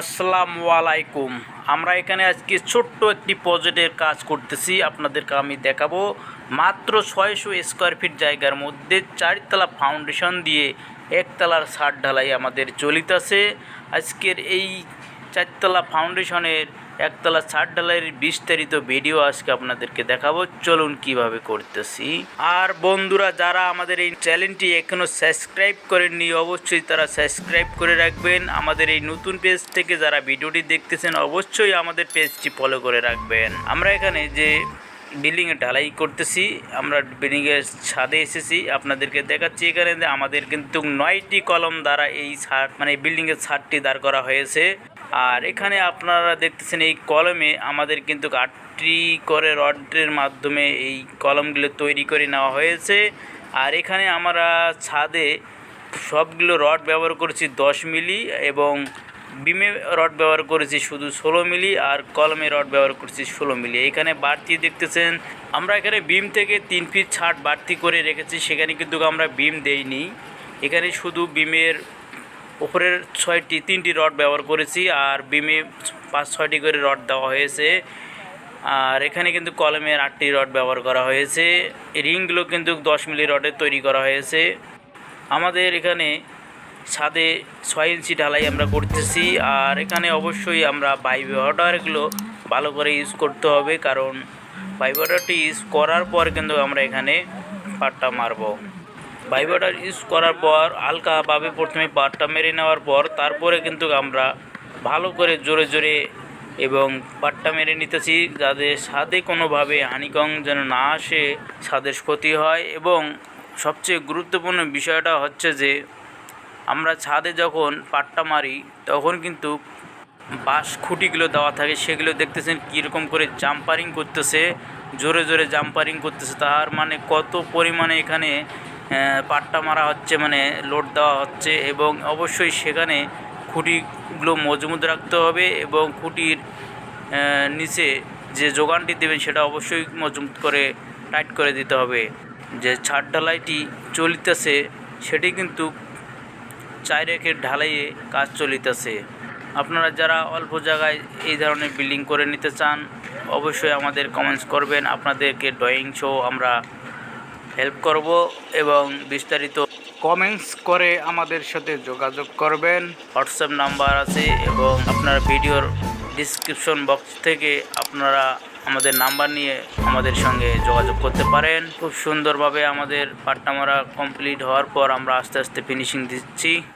আসসালামু আলাইকুম আমরা এখানে আজকে ছোট্ট একটি প্রজেক্টের কাজ করতেছি। আপনাদেরকে আমি দেখাবো মাত্র ছয়শো স্কোয়ার ফিট জায়গার মধ্যে চারতলা ফাউন্ডেশন দিয়ে একতলার ছাদ ঢালাই আমাদের চলিতেছে। আজকের এই চারতলা ফাউন্ডেশনের একতলা ছাদ ঢালাইয়ের বিস্তারিত ভিডিও আজকে আপনাদেরকে দেখাবো। চলুন কীভাবে করতেছি। আর বন্ধুরা, যারা আমাদের এই চ্যানেলটি এখনও সাবস্ক্রাইব করেননি, অবশ্যই তারা সাবস্ক্রাইব করে রাখবেন। আমাদের এই নতুন পেজ থেকে যারা ভিডিওটি দেখতেছেন, অবশ্যই আমাদের পেজটি ফলো করে রাখবেন। আমরা এখানে যে বিল্ডিংয়ে ঢালাই করতেছি, আমরা বিল্ডিংয়ের ছাদে এসেছি। আপনাদেরকে দেখাচ্ছি এখানে আমাদের কিন্তু নয়টি কলম দ্বারা এই ছাদ মানে বিল্ডিংয়ের ছাদটি দাঁড় করা হয়েছে। আর এখানে আপনারা দেখতেছেন এই কলমে আমাদের কিন্তু আটটি করে রডের মাধ্যমে এই কলমগুলো তৈরি করে নেওয়া হয়েছে। আর এখানে আমরা ছাদে সবগুলো রড ব্যবহার করেছি দশ মিলি এবং বিমে রড ব্যবহার করেছি শুধু ষোলো মিলি আর কলমে রড ব্যবহার করেছি ষোলো মিলি। এখানে বাড়তি দেখতেছেন, আমরা এখানে বিম থেকে তিন ফিট ছাট বাড়তি করে রেখেছি, সেখানে কিন্তু আমরা বিম দেইনি। এখানে শুধু বিমের উপরের ছয়টি, তিনটি রড ব্যবহার করেছি আর বিমে পাঁচ, ছয়টি করে রড দেওয়া হয়েছে। আর এখানে কিন্তু কলমের আটটি রড ব্যবহার করা হয়েছে। রিংগুলো কিন্তু দশ মিলি রডের তৈরি করা হয়েছে। আমাদের এখানে ছাদে ছয় ইঞ্চি ঢালাই আমরা করতেছি আর এখানে অবশ্যই আমরা বাইব অর্ডারগুলো ভালো করে ইউজ করতে হবে কারণ বাইব অর্ডারটি ইউজ করার পর কিন্তু আমরা এখানে পাটটা মারবো। অর্ডার ইউজ করার পর, হালকাভাবে প্রথমে পাটটা মেরে নেওয়ার পর, তারপরে কিন্তু আমরা ভালো করে জোরে জোরে এবং পাটটা মেরে নিতেছি যাতে স্বাদে কোনোভাবে হানিকং যেন না আসে, স্বাদের ক্ষতি হয় এবং সবচেয়ে গুরুত্বপূর্ণ বিষয়টা হচ্ছে যে, আমরা ছাদে যখন পাট্টা মারি, তখন কিন্তু বাঁশ খুঁটিগুলো দেওয়া থাকে, সেগুলো দেখতেছেন কীরকম করে জাম্পারিং করতেছে, জোরে জোরে জাম্পারিং করতেছে, তার মানে কত পরিমাণে এখানে পাট্টা মারা হচ্ছে মানে লোড দেওয়া হচ্ছে এবং অবশ্যই সেখানে খুঁটিগুলো মজবুত রাখতে হবে এবং খুঁটির নিচে যে যোগানটি দেবেন সেটা অবশ্যই মজবুত করে, টাইট করে দিতে হবে। যে ছাদ ঢালাইটি চলিতেছে, সেটি কিন্তু চাই রেখে ঢালাইয়ে কাজ চলিতেছে। আপনারা যারা অল্প জায়গায় এই ধরনের বিল্ডিং করে নিতে চান, অবশ্যই আমাদের কমেন্টস করবেন। আপনাদেরকে ড্রয়িং শো আমরা হেল্প করব এবং বিস্তারিত কমেন্টস করে আমাদের সাথে যোগাযোগ করবেন। হোয়াটসঅ্যাপ নাম্বার আছে এবং আপনার ভিডিওর ডিসক্রিপশন বক্স থেকে আপনারা আমাদের নাম্বার নিয়ে আমাদের সঙ্গে যোগাযোগ করতে পারেন। খুব সুন্দরভাবে আমাদের পাট্টামারা কমপ্লিট হওয়ার পর আমরা আস্তে আস্তে ফিনিশিং দিচ্ছি।